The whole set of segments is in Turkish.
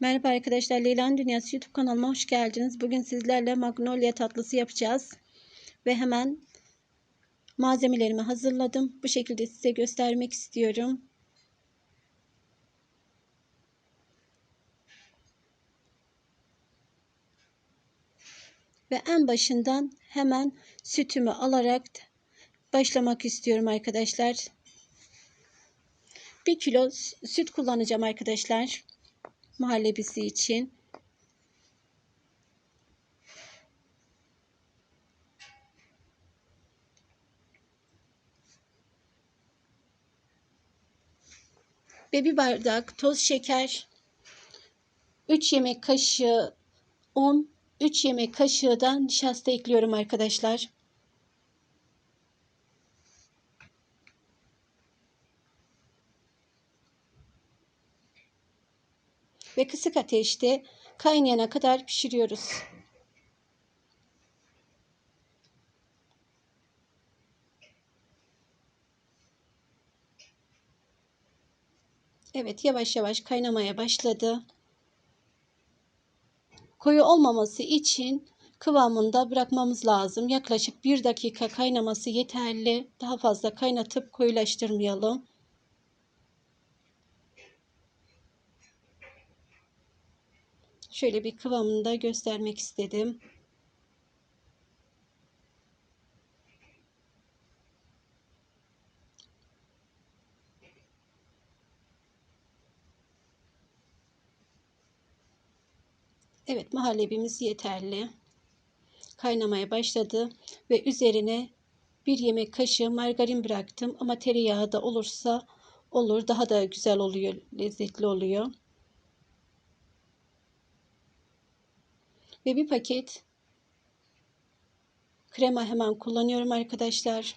Merhaba arkadaşlar, Leyla'nın Dünyası YouTube kanalıma hoş geldiniz. Bugün sizlerle magnolia tatlısı yapacağız. Ve hemen malzemelerimi hazırladım. Bu şekilde size göstermek istiyorum. Ve en başından hemen sütümü alarak başlamak istiyorum arkadaşlar. 1 kilo süt kullanacağım arkadaşlar muhallebisi için. Ve bir bardak toz şeker, 3 yemek kaşığı un, 3 yemek kaşığı da nişasta ekliyorum arkadaşlar. Ve kısık ateşte kaynayana kadar pişiriyoruz. Evet yavaş yavaş kaynamaya başladı. Koyu olmaması için kıvamında bırakmamız lazım. Yaklaşık bir dakika kaynaması yeterli. Daha fazla kaynatıp koyulaştırmayalım. Şöyle bir kıvamını da göstermek istedim. Evet muhallebimiz yeterli. Kaynamaya başladı ve üzerine bir yemek kaşığı margarin bıraktım ama tereyağı da olursa olur daha da güzel oluyor lezzetli oluyor. Ve bir paket krema hemen kullanıyorum arkadaşlar.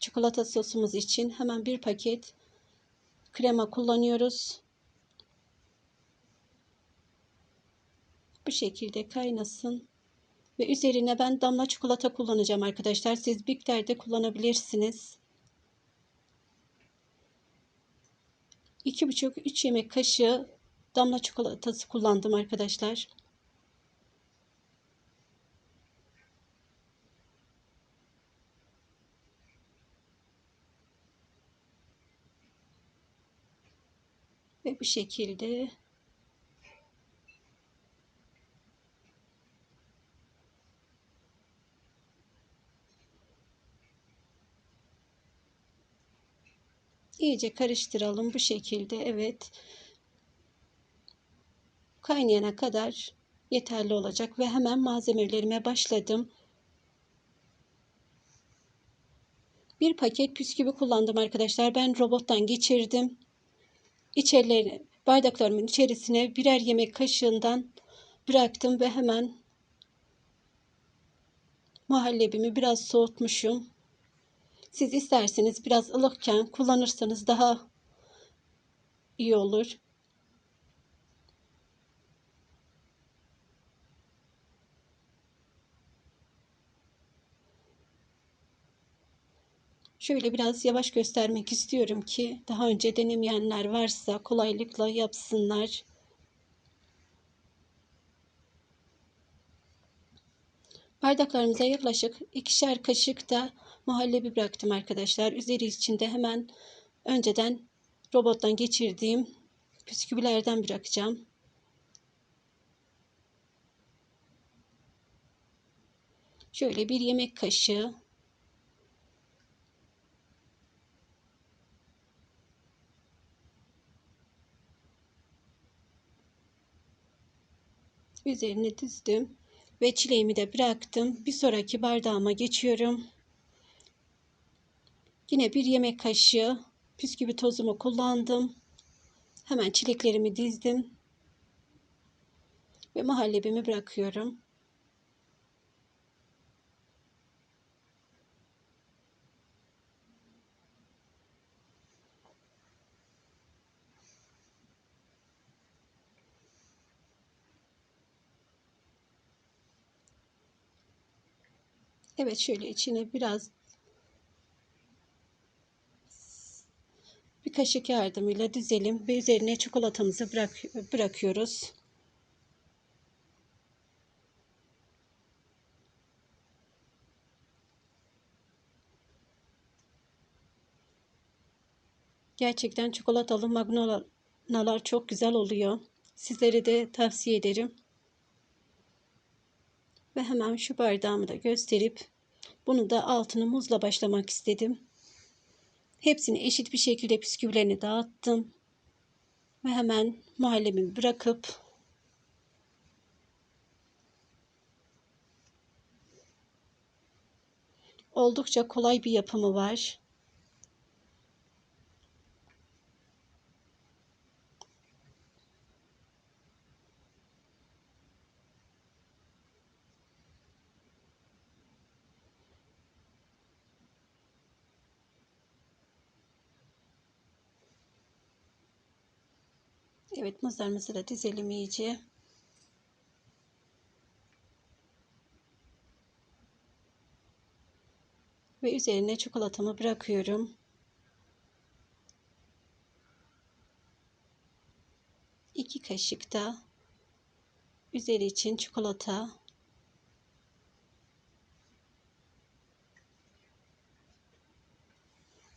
Çikolata sosumuz için hemen bir paket krema kullanıyoruz. Bu şekilde kaynasın. Ve üzerine ben damla çikolata kullanacağım arkadaşlar. Siz bitter de kullanabilirsiniz. 2,5-3 yemek kaşığı damla çikolatası kullandım arkadaşlar. Ve bu şekilde iyice karıştıralım bu şekilde. Evet. Kaynayana kadar yeterli olacak ve hemen malzemelerime başladım. Bir paket püsküvi kullandım arkadaşlar. Ben robottan geçirdim. İçerilerine, bardaklarımın içerisine birer yemek kaşığından bıraktım ve hemen muhallebimi biraz soğutmuşum. Siz isterseniz biraz ılıkken kullanırsanız daha iyi olur. Şöyle biraz yavaş göstermek istiyorum ki daha önce denemeyenler varsa kolaylıkla yapsınlar. Bardaklarımıza yaklaşık ikişer kaşık da muhallebi bıraktım arkadaşlar. Üzeri içinde hemen önceden robottan geçirdiğim bisküvilerden bırakacağım. Şöyle bir yemek kaşığı üzerine dizdim ve çileğimi de bıraktım. Bir sonraki bardağıma geçiyorum. Yine bir yemek kaşığı püsküvi tozumu kullandım. Hemen çileklerimi dizdim. Ve muhallebimi bırakıyorum. Evet şöyle içine biraz Bir kaşık yardımıyla düzelim ve üzerine çikolatamızı bırak, bırakıyoruz. Gerçekten çikolatalı magnolalar çok güzel oluyor. Sizlere de tavsiye ederim. Ve hemen şu bardağımı da gösterip bunu da altını muzla başlamak istedim. Hepsini eşit bir şekilde bisküvilerini dağıttım. Ve hemen muhallebimi bırakıp oldukça kolay bir yapımı var. Evet muzlarımızı da dizelim iyice. Ve üzerine çikolatamı bırakıyorum. İki kaşık da üzeri için çikolata.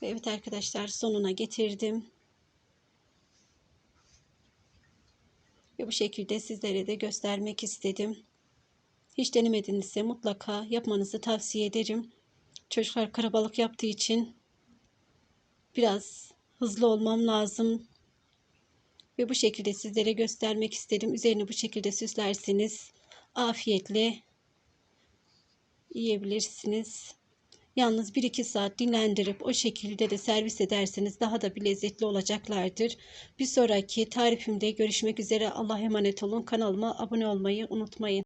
Ve evet arkadaşlar sonuna getirdim. Ve bu şekilde sizlere de göstermek istedim. Hiç denemedinizse mutlaka yapmanızı tavsiye ederim. Çocuklar karabalık yaptığı için biraz hızlı olmam lazım. Ve bu şekilde sizlere göstermek istedim. Üzerini bu şekilde süslerseniz afiyetle yiyebilirsiniz. Yalnız 1-2 saat dinlendirip o şekilde de servis ederseniz daha da bir lezzetli olacaklardır. Bir sonraki tarifimde görüşmek üzere. Allah'a emanet olun. Kanalıma abone olmayı unutmayın.